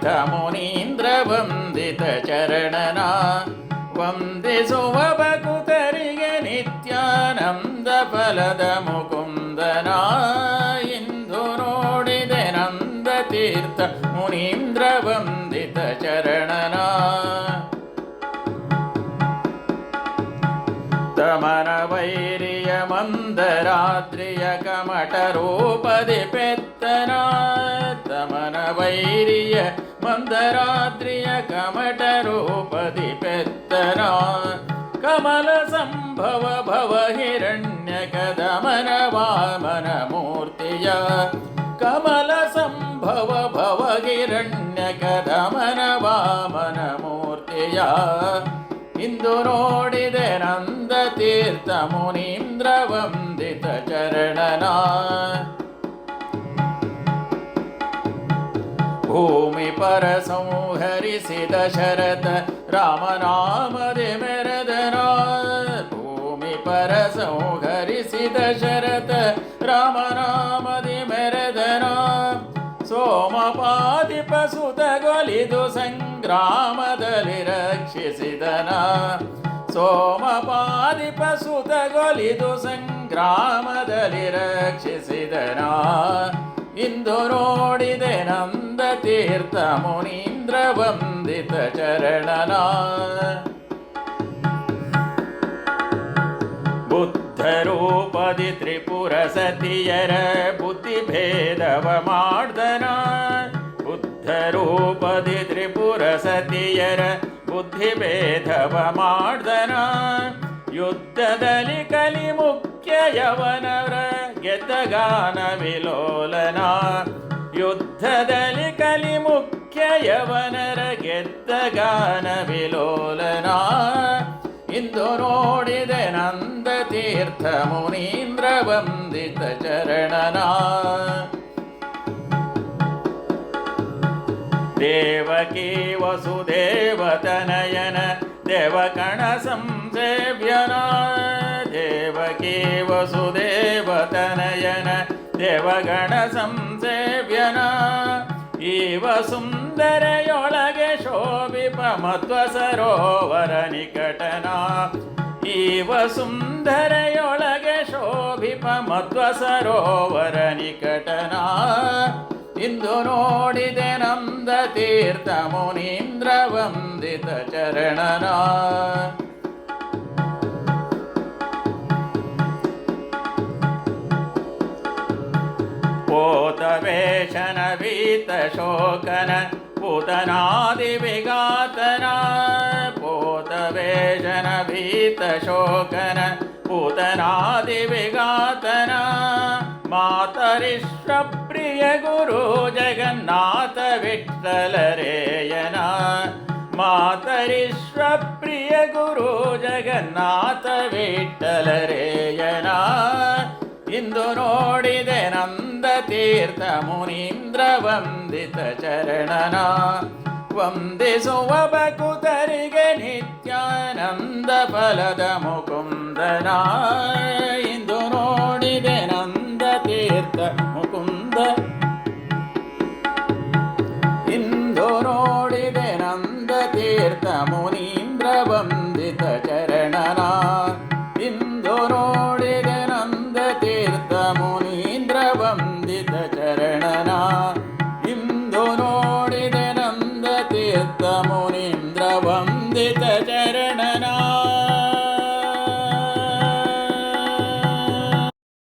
ತೀರ್ಥ ಮುನೀಂದ್ರ ವಂದಿತ ಚರಣನ. ವಂದಿಸುವ ಬಕುತರಿಗೆ ನಿತ್ಯಾನಂದ ಫಲದ ಮುಕುಂದನ. ಇಂದು ನೋಡಿದೆ ನಂದ ತೀರ್ಥ ಮುನೀಂದ್ರ ವಂದಿತ ಚರಣನ. ತಮನ ವೈರಿಯ ಮಂದರಾತ್ರಿಯ ಕಮಟ ರೂಪದಿ ಪೆತ್ತನಾ. ವೈರಿಯ ಮಂದರಾತ್ರಿಯ ಕಮಟ ರೂಪದಿ ಪೆತ್ತರ. ಕಮಲ ಸಂಭವ ಭವ ಹಿರಣ್ಯ ಕದಮನ ವಾಮನ ಮೂರ್ತಿಯ. ಕಮಲ ಸಂಭವ ಭವ ಹಿರಣ್ಯ ಕದಮನ ವಾಮನ ಮೂರ್ತಿಯ. ಇಂದು ನೋಡಿದೆ ನಂದ ತೀರ್ಥ ಮುನೀಂದ್ರ ವಂದಿತ ಚರಣನ. भूमि हरि सिद्ध दशरथ राम रामदि मेदन भूमि परसौ हरि दशरथ शरत। राम रामदि मेदन सोमपादि पसुतगोलि दोसङ्ग्रलि रक्षि धना सोमपा पसुतगोलि दोसङ्ग्रलि रक्षीदना ನೋಡಿದೆ ನಂದ ತೀರ್ಥ ಮುನೀಂದ್ರ ವಂದಿತ ಚರಣನ ಬುದ್ಧರೂಪದಿ ತ್ರಿಪುರ ಸತಿಯರ ಬುದ್ಧಿ ಭೇದವ ಮಾಡ್ದನ ಬುದ್ಧರೂಪದಿ ತ್ರಿಪುರ ಸತಿಯರ ಬುದ್ಧಿ ಭೇದವ ಮಾಡ್ದನ ಯುದ್ಧದಲ್ಲಿ ಕಲಿ ಮುಖ್ಯ ಯವನರ ಗೆದ್ದಗಾನ ವಿಲೋಲನ ಯುದ್ಧದಲ್ಲಿ ಕಲಿ ಮುಖ್ಯ ಯವನರ ಗೆದ್ದಗಾನ ವಿಲೋಲನ ಇಂದು ನೋಡಿದೆ ನಂದ ತೀರ್ಥ ಮುನೀಂದ್ರ ವಂದಿತ ಚರಣನ ದೇವಕಿ ವಸುದೇವತನಯನ ದೇವಕಣ ಸಂಸೇವ್ಯನ ದೇವಗಣ ಸಂಸೇವ್ಯನ, ಈವ ಸುಂದರೆಯೊಳಗೆ ಶೋಭಿಪ ಮತ್ವ ಸರೋವರ ನಿಕಟನ. ಈವ ಸುಂದರೆಯೊಳಗೆ ಶೋಭಿಪ ಮತ್ವ ಸರೋವರ ನಿಕಟನ. ಇಂದು ನೋಡಿದೆ ನಂದ ತೀರ್ಥ ಮುನೀಂದ್ರ ವಂದಿತ ಚರಣನ. ಪೋತವೇಶನ ವೀತ ಶೋಕನ ಪೂತನಾದಿ ವಿಘಾತನ ಪೋತವೇಶನ ಭೀತ ಶೋಕನ ಪೂತನಾದಿ ವಿಘಾತನ ಮಾತರಿಶ್ವ ಪ್ರಿಯ ಗುರು ಜಗನ್ನಾಥ ವಿಠಲರೇಯನ ಮಾತರಿಶ್ವ ಪ್ರಿಯ ಗುರು ಜಗನ್ನಾಥ ವಿಠಲರೇಯನ ಇಂದು ನೋಡಿದೆ ತೀರ್ಥ ಮುನೀಂದ್ರ ವಂದಿತ ಚರಣನ ವಂದಿಸುವ ಬಕುತರಿಗೆ ನಿತ್ಯಾನಂದ ಫಲದ ಮುಕುಂದನ ಇಂದು ನೋಡಿದೆ ನಂದ ತೀರ್ಥ ಮುಕುಂದ ಇಂದು ನೋಡಿದೆ ನಂದ ತೀರ್ಥ ಮುನೀಂದ್ರ ವಂದಿತ ಚರಣನ ಇಂದು ನೋಡಿದೆ ನಂದ ತೀರ್ಥ न्द्र